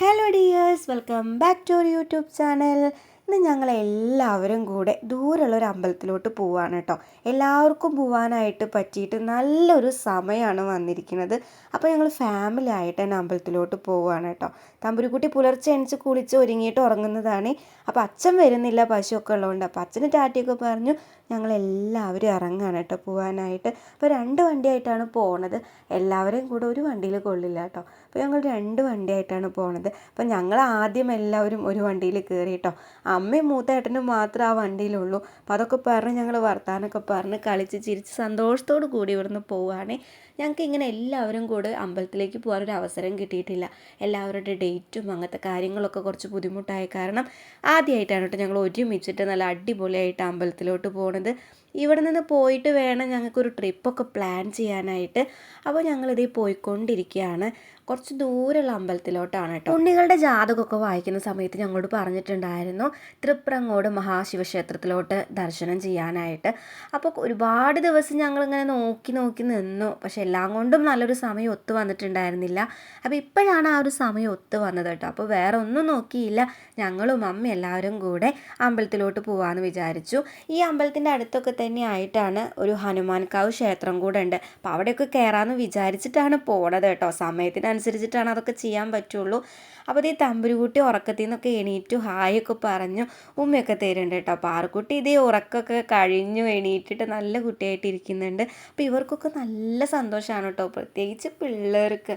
Hello dears welcome back to our YouTube channel ഇന്ന് ഞങ്ങൾ എല്ലാവരും കൂടെ ദൂരെയുള്ള ഒരു അമ്പലത്തിലോട്ട് പോവാണ് കേട്ടോ. എല്ലാവർക്കും പോവാനായിട്ട് പറ്റിയിട്ട് നല്ലൊരു സമയമാണ് വന്നിരിക്കുന്നത്. അപ്പോൾ ഞങ്ങൾ ഫാമിലി ആയിട്ട് തന്നെ അമ്പലത്തിലോട്ട് പോവുകയാണ് കേട്ടോ. തമ്പുരുക്കുട്ടി പുലർച്ചെ എണിച്ച് കുളിച്ച് ഒരുങ്ങിയിട്ട് ഉറങ്ങുന്നതാണ്. അപ്പോൾ അച്ഛൻ വരുന്നില്ല പശുവൊക്കെ ഉള്ളതുകൊണ്ട് അപ്പോൾ അച്ഛന് ടാറ്റിയൊക്കെ പറഞ്ഞു ഞങ്ങളെല്ലാവരും ഇറങ്ങാണ് കേട്ടോ പോകാനായിട്ട് അപ്പോൾ രണ്ട് വണ്ടിയായിട്ടാണ് പോണത്. എല്ലാവരെയും കൂടെ ഒരു വണ്ടിയിൽ കൊള്ളില്ല കേട്ടോ അപ്പോൾ ഞങ്ങൾ രണ്ട് വണ്ടിയായിട്ടാണ് പോണത്. അപ്പോൾ ഞങ്ങൾ ആദ്യം എല്ലാവരും ഒരു വണ്ടിയിൽ കയറി കേട്ടോ അമ്മയും മൂത്തേട്ടനും മാത്രം ആ വണ്ടിയിലുള്ളൂ. അപ്പോൾ അതൊക്കെ പറഞ്ഞ് ഞങ്ങൾ വർത്താനൊക്കെ പറഞ്ഞ് കളിച്ച് ചിരിച്ച് സന്തോഷത്തോടു കൂടി ഇവിടുന്ന് പോവുകയാണ് ഞങ്ങൾക്ക് ഇങ്ങനെ എല്ലാവരും കൂടെ അമ്പലത്തിലേക്ക് പോകാനൊരു അവസരം കിട്ടിയിട്ടില്ല. എല്ലാവരുടെ ഡേറ്റും അങ്ങനത്തെ കാര്യങ്ങളൊക്കെ കുറച്ച് ബുദ്ധിമുട്ടായ കാരണം ആദ്യമായിട്ടാണ് കേട്ടോ ഞങ്ങൾ ഒരുമിച്ചിട്ട് നല്ല അടിപൊളിയായിട്ട് അമ്പലത്തിലോട്ട് പോണത്. ഇവിടെ നിന്ന് പോയിട്ട് വേണം ഞങ്ങൾക്കൊരു ട്രിപ്പൊക്കെ പ്ലാൻ ചെയ്യാനായിട്ട്. അപ്പോൾ ഞങ്ങളിതേ പോയിക്കൊണ്ടിരിക്കുകയാണ്. കുറച്ച് ദൂരമുള്ള അമ്പലത്തിലോട്ടാണ് കേട്ടോ. ഉണ്ണികളുടെ ജാതകമൊക്കെ വായിക്കുന്ന സമയത്ത് ഞങ്ങളോട് പറഞ്ഞിട്ടുണ്ടായിരുന്നു തൃപ്രങ്ങോട് മഹാശിവക്ഷേത്രത്തിലോട്ട് ദർശനം ചെയ്യാനായിട്ട്. അപ്പോൾ ഒരുപാട് ദിവസം ഞങ്ങളിങ്ങനെ നോക്കി നോക്കി നിന്നു. പക്ഷെ എല്ലാം കൊണ്ടും നല്ലൊരു സമയം ഒത്തു വന്നിട്ടുണ്ടായിരുന്നില്ല. അപ്പോൾ ഇപ്പോഴാണ് ആ ഒരു സമയം ഒത്തു വന്നത് കേട്ടോ. അപ്പോൾ വേറെ ഒന്നും നോക്കിയില്ല. ഞങ്ങളും അമ്മ എല്ലാവരും കൂടെ അമ്പലത്തിലോട്ട് പോകാമെന്ന് വിചാരിച്ചു. ഈ അമ്പലത്തിന്റെ അടുത്തൊക്കെ തന്നെ ആയിട്ടാണ് ഒരു ഹനുമാൻകാവ് ക്ഷേത്രം കൂടെ ഉണ്ട് അപ്പോൾ അവിടെയൊക്കെ കയറാമെന്ന് വിചാരിച്ചിട്ടാണ് പോണത് കേട്ടോ. സമയത്തിനനുസരിച്ചിട്ടാണ് അതൊക്കെ ചെയ്യാൻ പറ്റുള്ളൂ. അപ്പോൾ ഈ തമ്പുരുകുട്ടി ഉറക്കത്തിൽ നിന്നൊക്കെ എണീറ്റു ഹായൊക്കെ പറഞ്ഞു ഉമ്മയൊക്കെ തരുന്നുണ്ട് കേട്ടോ. അപ്പോൾ ആർക്കുട്ടി ഇതേ ഉറക്കമൊക്കെ കഴിഞ്ഞു എണീറ്റിട്ട് നല്ല കുട്ടിയായിട്ട് ഇരിക്കുന്നുണ്ട് അപ്പോൾ ഇവർക്കൊക്കെ നല്ല സന്തോഷമാണ് കേട്ടോ. പ്രത്യേകിച്ച് പിള്ളേർക്ക്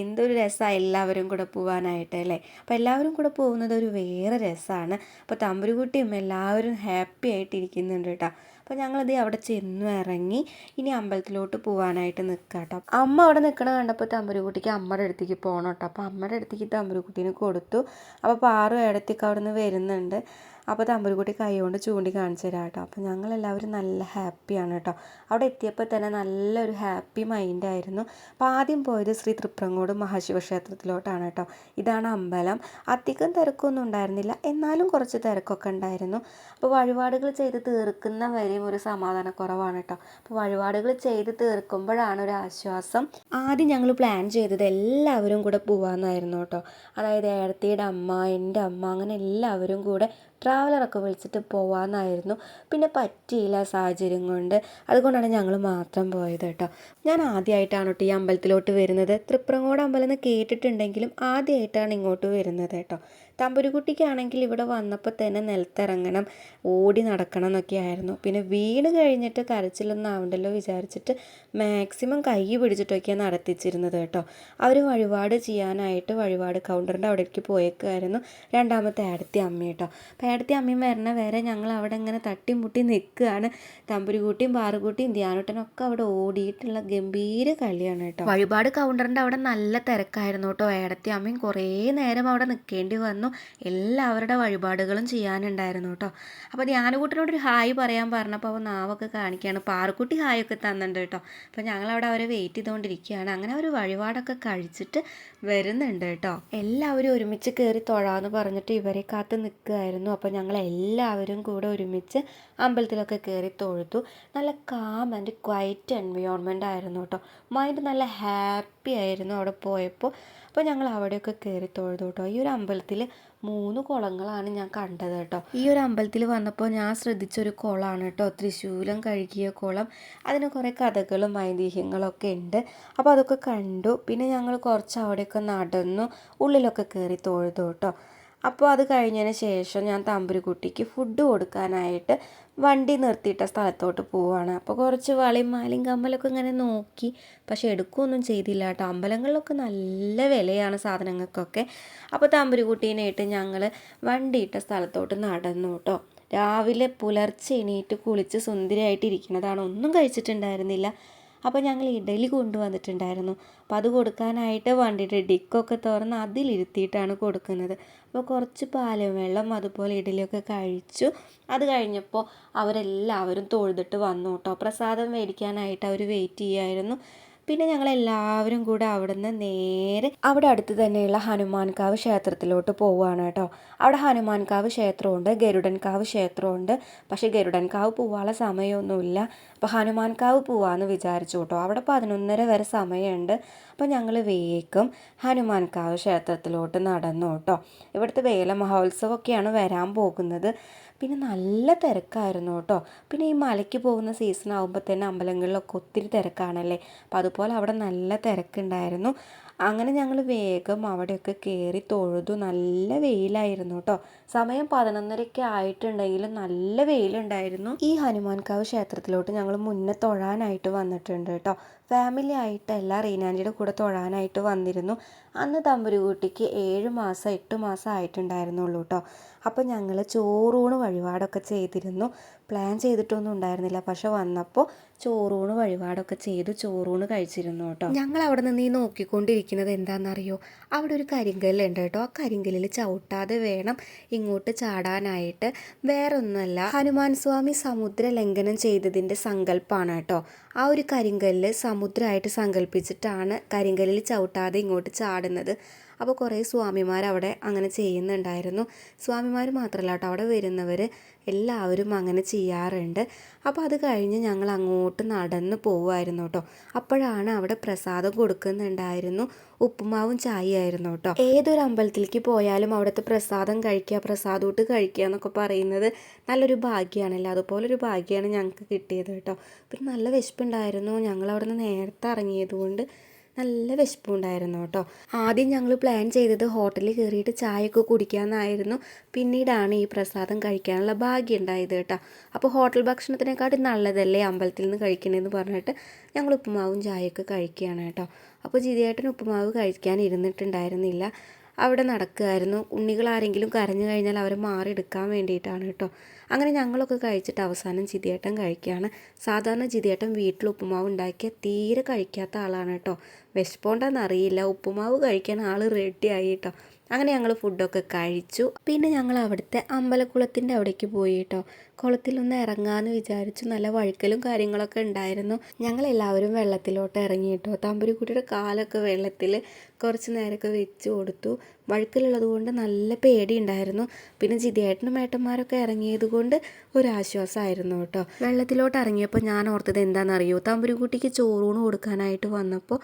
എന്തൊരു രസമാണ് എല്ലാവരും കൂടെ പോകാനായിട്ട് അല്ലേ? അപ്പോൾ എല്ലാവരും കൂടെ പോകുന്നത് ഒരു വേറെ രസമാണ് അപ്പോൾ തമ്പുരുകുട്ടിയും എല്ലാവരും ഹാപ്പി ആയിട്ടിരിക്കുന്നുണ്ട് കേട്ടോ. അപ്പോൾ ഞങ്ങളിത് അവിടെ ചെന്നു ഇറങ്ങി ഇനി അമ്പലത്തിലോട്ട് പോകാനായിട്ട് നിൽക്കുക കേട്ടോ അമ്മ അവിടെ നിൽക്കണ കണ്ടപ്പോൾ തമ്പുരുക്കുട്ടിക്ക് അമ്മയുടെ അടുത്തേക്ക് പോകണം കേട്ടോ. അപ്പോൾ അമ്മയുടെ അടുത്തേക്ക് തമ്പുരുക്കുട്ടീനെ കൊടുത്തു. അപ്പോൾ പാറു ഇടത്തേക്ക് അവിടെ നിന്ന് വരുന്നുണ്ട്. അപ്പോൾ തമ്പുരുക്കുട്ടി കൈ കൊണ്ട് ചൂണ്ടി കാണിച്ചു തരാം കേട്ടോ. അപ്പോൾ ഞങ്ങളെല്ലാവരും നല്ല ഹാപ്പിയാണ് കേട്ടോ. അവിടെ എത്തിയപ്പോൾ തന്നെ നല്ലൊരു ഹാപ്പി മൈൻഡായിരുന്നു അപ്പോൾ ആദ്യം പോയത് ശ്രീ തൃപ്രങ്ങോട് മഹാശിവക്ഷേത്രത്തിലോട്ടാണ് കേട്ടോ. ഇതാണ് അമ്പലം. അധികം തിരക്കൊന്നും ഉണ്ടായിരുന്നില്ല. എന്നാലും കുറച്ച് തിരക്കൊക്കെ ഉണ്ടായിരുന്നു. അപ്പോൾ വഴിപാടുകൾ ചെയ്ത് തീർക്കുന്ന വരെയും ഒരു സമാധാനക്കുറവാണ് കേട്ടോ. അപ്പോൾ വഴിപാടുകൾ ചെയ്ത് തീർക്കുമ്പോഴാണ് ഒരു ആശ്വാസം. ആദ്യം ഞങ്ങൾ പ്ലാൻ ചെയ്തത് എല്ലാവരും കൂടെ പോകാമെന്നായിരുന്നു കേട്ടോ. അതായത് ഏടത്തിയുടെ അമ്മ എന്റെ അമ്മ അങ്ങനെ എല്ലാവരും കൂടെ ട്രാവലറൊക്കെ വിളിച്ചിട്ട് പോകാമെന്നായിരുന്നു പിന്നെ പറ്റിയില്ല സാഹചര്യം കൊണ്ട്. അതുകൊണ്ടാണ് ഞങ്ങൾ മാത്രം പോയത് കേട്ടോ. ഞാൻ ആദ്യമായിട്ടാണ് കേട്ടോ ഈ അമ്പലത്തിലോട്ട് വരുന്നത്. തൃപ്രങ്ങോട് അമ്പലം എന്ന് കേട്ടിട്ടുണ്ടെങ്കിലും ആദ്യമായിട്ടാണ് ഇങ്ങോട്ട് വരുന്നത് കേട്ടോ. തമ്പുരുകുട്ടിക്കാണെങ്കിൽ ഇവിടെ വന്നപ്പോൾ തന്നെ നിലത്തിറങ്ങണം ഓടി നടക്കണം എന്നൊക്കെ ആയിരുന്നു. പിന്നെ വീണ് കഴിഞ്ഞിട്ട് കരച്ചിലൊന്നും ആവണ്ടല്ലോ വിചാരിച്ചിട്ട് മാക്സിമം കൈ പിടിച്ചിട്ടൊക്കെയാണ് നടത്തിച്ചിരുന്നത് കേട്ടോ. അവർ വഴിപാട് ചെയ്യാനായിട്ട് വഴിപാട് കൗണ്ടറിന്റെ അവിടേക്ക് പോയേക്കുമായിരുന്നു രണ്ടാമത്തെ ഏടത്തി അമ്മ കേട്ടോ. അപ്പോൾ ഏടത്തി അമ്മയും വരണ വരെ ഞങ്ങൾ അവിടെ ഇങ്ങനെ തട്ടിമുട്ടി നിൽക്കുകയാണ്. തമ്പുരുകൂട്ടിയും പാറുകൂട്ടിയും ധ്യാനട്ടനും അവിടെ ഓടിയിട്ടുള്ള ഗംഭീര കളിയാണ് കേട്ടോ. വഴിപാട് കൗണ്ടറിന്റെ അവിടെ നല്ല തിരക്കായിരുന്നു കേട്ടോ. ഏടത്തി അമ്മയും കുറേ നേരം അവിടെ നിൽക്കേണ്ടി വന്നു. എല്ലാവരുടെ വഴിപാടുകളും ചെയ്യാനുണ്ടായിരുന്നു കേട്ടോ. അപ്പോൾ ധ്യാനകൂട്ടനോട് ഒരു ഹായ് പറയാൻ പറഞ്ഞപ്പോൾ അവൻ നാവൊക്കെ കാണിക്കുകയാണ് പാറക്കുട്ടി ഹായൊക്കെ തന്നിട്ടുണ്ട് കേട്ടോ. അപ്പോൾ ഞങ്ങളവിടെ അവരെ വെയിറ്റ് ചെയ്തുകൊണ്ടിരിക്കുകയാണ്. അങ്ങനെ ഒരു വഴിപാടൊക്കെ കഴിച്ചിട്ട് വരുന്നുണ്ട് കേട്ടോ. എല്ലാവരും ഒരുമിച്ച് കയറി തൊഴാന്ന് പറഞ്ഞിട്ട് ഇവരെ കാത്ത് നിൽക്കുകയായിരുന്നു. അപ്പോൾ ഞങ്ങൾ എല്ലാവരും കൂടെ ഒരുമിച്ച് അമ്പലത്തിലൊക്കെ കയറി തൊഴുത്തു നല്ല കാം ആൻഡ് ക്വൈറ്റ് എൻവയോൺമെന്റ് ആയിരുന്നു കേട്ടോ. മൈൻഡ് നല്ല ഹാപ്പി ആയിരുന്നു അവിടെ പോയപ്പോൾ. അപ്പോൾ ഞങ്ങൾ അവിടെയൊക്കെ കയറി തൊഴുതു കേട്ടോ. ഈ ഒരു അമ്പലത്തിൽ മൂന്ന് കുളങ്ങളാണ് ഞാൻ കണ്ടത് കേട്ടോ. ഈ ഒരു അമ്പലത്തിൽ വന്നപ്പോൾ ഞാൻ ശ്രദ്ധിച്ചൊരു കുളമാണ് കേട്ടോ. തൃശ്ശൂലം കഴുകിയ കുളം. അതിന് കുറേ കഥകളും ഐതിഹ്യങ്ങളൊക്കെ ഉണ്ട്. അപ്പോൾ അതൊക്കെ കണ്ടു. പിന്നെ ഞങ്ങൾ കുറച്ച് അവിടെയൊക്കെ നടന്നു. ഉള്ളിലൊക്കെ കയറി തൊഴുതു കേട്ടോ. അപ്പോൾ അത് കഴിഞ്ഞതിന് ശേഷം ഞാൻ തമ്പുരുക്കുട്ടിക്ക് ഫുഡ് കൊടുക്കാനായിട്ട് വണ്ടി നിർത്തിയിട്ട സ്ഥലത്തോട്ട് പോവാണ്. അപ്പോൾ കുറച്ച് വളയും മാലയും കമ്മലൊക്കെ ഇങ്ങനെ നോക്കി. പക്ഷെ എടുക്കുകയൊന്നും ചെയ്തില്ല കേട്ടോ. അമ്പലങ്ങളിലൊക്കെ നല്ല വിലയാണ് സാധനങ്ങൾക്കൊക്കെ. അപ്പോൾ തമ്പുരുക്കുട്ടീനായിട്ട് ഞങ്ങൾ വണ്ടിയിട്ട സ്ഥലത്തോട്ട് നടന്നു കേട്ടോ. രാവിലെ പുലർച്ചെ എണീറ്റ് കുളിച്ച് സുന്ദരിയായിട്ട് ഇരിക്കുന്നതാണ് ഒന്നും കഴിച്ചിട്ടുണ്ടായിരുന്നില്ല. അപ്പോൾ ഞങ്ങൾ ഇഡലി കൊണ്ടുവന്നിട്ടുണ്ടായിരുന്നു. അപ്പോൾ അത് കൊടുക്കാനായിട്ട് വണ്ടിയുടെ ഡിക്കൊക്കെ തുറന്ന് അതിലിരുത്തിയിട്ടാണ് കൊടുക്കുന്നത്. അപ്പോൾ കുറച്ച് പാലും വെള്ളം അതുപോലെ ഇഡലിയൊക്കെ കഴിച്ചു. അത് കഴിഞ്ഞപ്പോൾ അവരെല്ലാവരും തൊഴുതിട്ട് വന്നു കേട്ടോ. പ്രസാദം മേടിക്കാനായിട്ട് അവർ വെയിറ്റ് ചെയ്യുമായിരുന്നു പിന്നെ ഞങ്ങൾ എല്ലാവരും കൂടെ അവിടുന്ന് നേരെ അവിടെ അടുത്ത് തന്നെയുള്ള ഹനുമാൻകാവ് ക്ഷേത്രത്തിലോട്ട് പോവുകയാണ് കേട്ടോ. അവിടെ ഹനുമാൻകാവ് ക്ഷേത്രമുണ്ട് ഗരുഡൻകാവ് ക്ഷേത്രമുണ്ട്. പക്ഷേ ഗരുഡൻകാവ് പോവാനുള്ള സമയമൊന്നുമില്ല. അപ്പോൾ ഹനുമാൻകാവ് പോവാമെന്ന് വിചാരിച്ചു കേട്ടോ. അവിടെ പതിനൊന്നര വരെ സമയമുണ്ട്. അപ്പോൾ ഞങ്ങൾ വേഗം ഹനുമാൻകാവ് ക്ഷേത്രത്തിലോട്ട് നടന്നു കേട്ടോ. ഇവിടുത്തെ വേല മഹോത്സവമൊക്കെയാണ് വരാൻ പോകുന്നത്. പിന്നെ നല്ല തിരക്കായിരുന്നു കേട്ടോ. പിന്നെ ഈ മലയ്ക്ക് പോകുന്ന സീസൺ ആകുമ്പോൾ തന്നെ അമ്പലങ്ങളിലൊക്കെ ഒത്തിരി തിരക്കാണല്ലേ? അപ്പോൾ അതുപോലെ അവിടെ നല്ല തിരക്കുണ്ടായിരുന്നു. അങ്ങനെ ഞങ്ങൾ വേഗം അവിടെയൊക്കെ കയറി തൊഴുതു. നല്ല വെയിലായിരുന്നു കേട്ടോ. സമയം പതിനൊന്നരയ്ക്കെ ആയിട്ടുണ്ടെങ്കിലും നല്ല വെയിലുണ്ടായിരുന്നു. ഈ ഹനുമാൻകാവ് ക്ഷേത്രത്തിലോട്ട് ഞങ്ങൾ മുന്നേ തൊഴാനായിട്ട് വന്നിട്ടുണ്ട് കേട്ടോ. ഫാമിലി ആയിട്ട് എല്ലാ റീനാൻജിയുടെ കൂടെ തൊഴാനായിട്ട് വന്നിരുന്നു. അന്ന് തമ്പുരുകുട്ടിക്ക് ഏഴ് മാസം എട്ട് മാസം ആയിട്ടുണ്ടായിരുന്നുള്ളൂ കേട്ടോ അപ്പോൾ ഞങ്ങൾ ചോറൂണ് വഴിപാടൊക്കെ ചെയ്തിരുന്നു. പ്ലാൻ ചെയ്തിട്ടൊന്നും ഉണ്ടായിരുന്നില്ല. പക്ഷെ വന്നപ്പോൾ ചോറൂണ് വഴിപാടൊക്കെ ചെയ്തു ചോറൂണ് കഴിച്ചിരുന്നു കേട്ടോ ഞങ്ങൾ അവിടെ നിന്ന് ഈ നോക്കിക്കൊണ്ടിരിക്കുന്നത് എന്താണെന്നറിയോ? അവിടെ ഒരു കരിങ്കല്ലുണ്ട് കേട്ടോ ആ കരിങ്കല്ലിൽ ചവിട്ടാതെ വേണം ഇങ്ങോട്ട് ചാടാനായിട്ട്. വേറൊന്നുമല്ല ഹനുമാൻ സ്വാമി സമുദ്ര ലംഘനം ചെയ്തതിന്റെ സങ്കല്പമാണ് കേട്ടോ ആ ഒരു കരിങ്കല്ല് സമുദ്രമായിട്ട് സങ്കല്പിച്ചിട്ടാണ് കരിങ്കല്ലിൽ ചവിട്ടാതെ ഇങ്ങോട്ട് ചാടുന്നത്. അപ്പോൾ കുറേ സ്വാമിമാർ അവിടെ അങ്ങനെ ചെയ്യുന്നുണ്ടായിരുന്നു. സ്വാമിമാർ മാത്രമല്ല കേട്ടോ അവിടെ വരുന്നവർ എല്ലാവരും അങ്ങനെ ചെയ്യാറുണ്ട്. അപ്പോൾ അത് കഴിഞ്ഞ് ഞങ്ങൾ അങ്ങോട്ട് നടന്ന് പോവുമായിരുന്നു കേട്ടോ. അപ്പോഴാണ് അവിടെ പ്രസാദം കൊടുക്കുന്നുണ്ടായിരുന്നു. ഉപ്പുമാവും ചായയായിരുന്നു കേട്ടോ. ഏതൊരു അമ്പലത്തിലേക്ക് പോയാലും അവിടുത്തെ പ്രസാദം കഴിക്കുക പ്രസാദൂട്ട് കഴിക്കുക എന്നൊക്കെ പറയുന്നത് നല്ലൊരു ഭാഗ്യമാണല്ലോ. അതുപോലൊരു ഭാഗ്യമാണ് ഞങ്ങൾക്ക് കിട്ടിയത് കേട്ടോ. പിന്നെ നല്ല വിശപ്പുണ്ടായിരുന്നു. ഞങ്ങൾ അവിടെ നിന്ന് നേരത്തെ ഇറങ്ങിയത് കൊണ്ട് നല്ല വിശപ്പുണ്ടായിരുന്നു കേട്ടോ. ആദ്യം ഞങ്ങൾ പ്ലാൻ ചെയ്തത് ഹോട്ടലിൽ കയറിയിട്ട് ചായയൊക്കെ കുടിക്കാമെന്നായിരുന്നു പിന്നീടാണ് ഈ പ്രസാദം കഴിക്കാനുള്ള ഭാഗ്യം ഉണ്ടായത് കേട്ടോ. അപ്പോൾ ഹോട്ടൽ ഭക്ഷണത്തിനെക്കാട്ടും നല്ലതല്ലേ അമ്പലത്തിൽ നിന്ന് കഴിക്കണമെന്ന് പറഞ്ഞിട്ട് ഞങ്ങൾ ഉപ്പുമാവും ചായയൊക്കെ കഴിക്കുകയാണ് കേട്ടോ. അപ്പോൾ ജിതിയേട്ടൻ ഉപ്പുമാവ് കഴിക്കാൻ ഇരുന്നിട്ടുണ്ടായിരുന്നില്ല. അവിടെ നടക്കുമായിരുന്നു ഉണ്ണികൾ ആരെങ്കിലും കരഞ്ഞു കഴിഞ്ഞാൽ അവരെ മാറിയെടുക്കാൻ വേണ്ടിയിട്ടാണ് കേട്ടോ. അങ്ങനെ ഞങ്ങളൊക്കെ കഴിച്ചിട്ട് അവസാനം ജിതിയേട്ടൻ കഴിക്കുകയാണ്. സാധാരണ ജിതിയേട്ടൻ വീട്ടിൽ ഉപ്പുമാവ് ഉണ്ടാക്കിയ തീരെ കഴിക്കാത്ത ആളാണ് കേട്ടോ. വിശപ്പോണ്ടെന്നറിയില്ല. ഉപ്പുമാവ് കഴിക്കാൻ ആൾ റെഡിയായി കേട്ടോ. അങ്ങനെ ഞങ്ങൾ ഫുഡൊക്കെ കഴിച്ചു. പിന്നെ ഞങ്ങൾ അവിടുത്തെ അമ്പലക്കുളത്തിന്റെ അവിടേക്ക് പോയി കേട്ടോ കുളത്തിലൊന്ന് ഇറങ്ങാമെന്ന് വിചാരിച്ചു. നല്ല വഴുക്കലും കാര്യങ്ങളൊക്കെ ഉണ്ടായിരുന്നു. ഞങ്ങൾ എല്ലാവരും വെള്ളത്തിലോട്ട് ഇറങ്ങി കേട്ടോ തമ്പുരിക്കുട്ടിയുടെ കാലൊക്കെ വെള്ളത്തിൽ കുറച്ച് നേരമൊക്കെ വെച്ച് കൊടുത്തു. വഴുക്കലുള്ളത് കൊണ്ട് നല്ല പേടി ഉണ്ടായിരുന്നു. പിന്നെ ജിതിയേട്ടനും ഏട്ടന്മാരൊക്കെ ഇറങ്ങിയത് കൊണ്ട് ഒരാശ്വാസമായിരുന്നു കേട്ടോ വെള്ളത്തിലോട്ട് ഇറങ്ങിയപ്പോൾ ഞാൻ ഓർത്തത് എന്താണെന്നറിയോ തമ്പുരിക്കുട്ടിക്ക് ചോറൂണ് കൊടുക്കാനായിട്ട് വന്നപ്പോൾ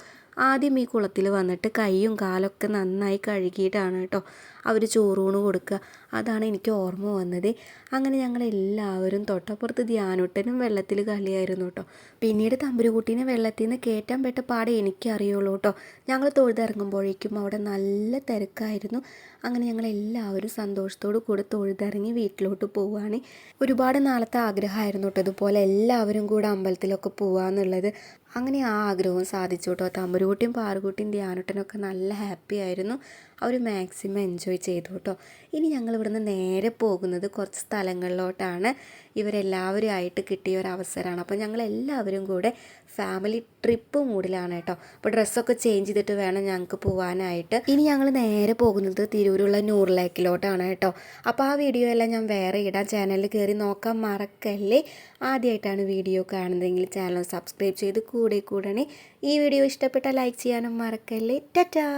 ആദ്യം ഈ കുളത്തിൽ വന്നിട്ട് കൈയും കാലൊക്കെ നന്നായി കഴുകിയിട്ടാണ് കേട്ടോ അവർ ചോറൂണ് കൊടുക്കുക. അതാണ് എനിക്ക് ഓർമ്മ വന്നത്. അങ്ങനെ ഞങ്ങൾ എല്ലാവരും തൊട്ടപ്പുറത്ത് ധ്യാനുട്ടനും വെള്ളത്തിൽ കളിയായിരുന്നു കേട്ടോ. പിന്നീട് തമ്പുരുകുട്ടീനെ വെള്ളത്തിൽ നിന്ന് കയറ്റാൻ പെട്ട പാടെ എനിക്കറിയുള്ളൂ കേട്ടോ. ഞങ്ങൾ തൊഴുതിറങ്ങുമ്പോഴേക്കും അവിടെ നല്ല തിരക്കായിരുന്നു. അങ്ങനെ ഞങ്ങൾ എല്ലാവരും സന്തോഷത്തോടു കൂടെ തൊഴുതിറങ്ങി വീട്ടിലോട്ട് പോവുകയാണ് ഒരുപാട് നാളത്തെ ആഗ്രഹമായിരുന്നു കേട്ടോ ഇതുപോലെ എല്ലാവരും കൂടെ അമ്പലത്തിലൊക്കെ പോവാന്നുള്ളത്. അങ്ങനെ ആ ആഗ്രഹവും സാധിച്ചു കേട്ടോ. തമ്പുരുകുട്ടിയും പാറുകുട്ടിയും ധ്യാനുട്ടനൊക്കെ നല്ല ഹാപ്പി ആയിരുന്നു. അവർ മാക്സിമം എൻജോയ് ചെയ്തു കേട്ടോ. ഇനി ഞങ്ങൾ ഇവിടുന്ന് നേരെ പോകുന്നത് കുറച്ച് സ്ഥലങ്ങളിലോട്ടാണ്. ഇവരെല്ലാവരും ആയിട്ട് കിട്ടിയ ഒരു അവസരമാണ്. അപ്പോൾ ഞങ്ങൾ എല്ലാവരും കൂടെ ഫാമിലി ട്രിപ്പ് മൂഡിലാണ് കേട്ടോ. അപ്പോൾ ഡ്രസ്സൊക്കെ ചേഞ്ച് ചെയ്തിട്ട് വേണം ഞങ്ങൾക്ക് പോകാനായിട്ട് ഇനി ഞങ്ങൾ നേരെ പോകുന്നത് തിരൂരുള്ള നൂറിലേക്കിലോട്ടാണ് കേട്ടോ. അപ്പോൾ ആ വീഡിയോ എല്ലാം ഞാൻ വേറെ ഇടാം. ചാനലിൽ കയറി നോക്കാൻ മറക്കല്ലേ? ആദ്യമായിട്ടാണ് വീഡിയോ കാണുന്നതെങ്കിൽ ചാനൽ സബ്സ്ക്രൈബ് ചെയ്ത് കൂടെ കൂടണേ. ഈ വീഡിയോ ഇഷ്ടപ്പെട്ടാൽ ലൈക്ക് ചെയ്യാനും മറക്കല്ലേ? ടാറ്റാ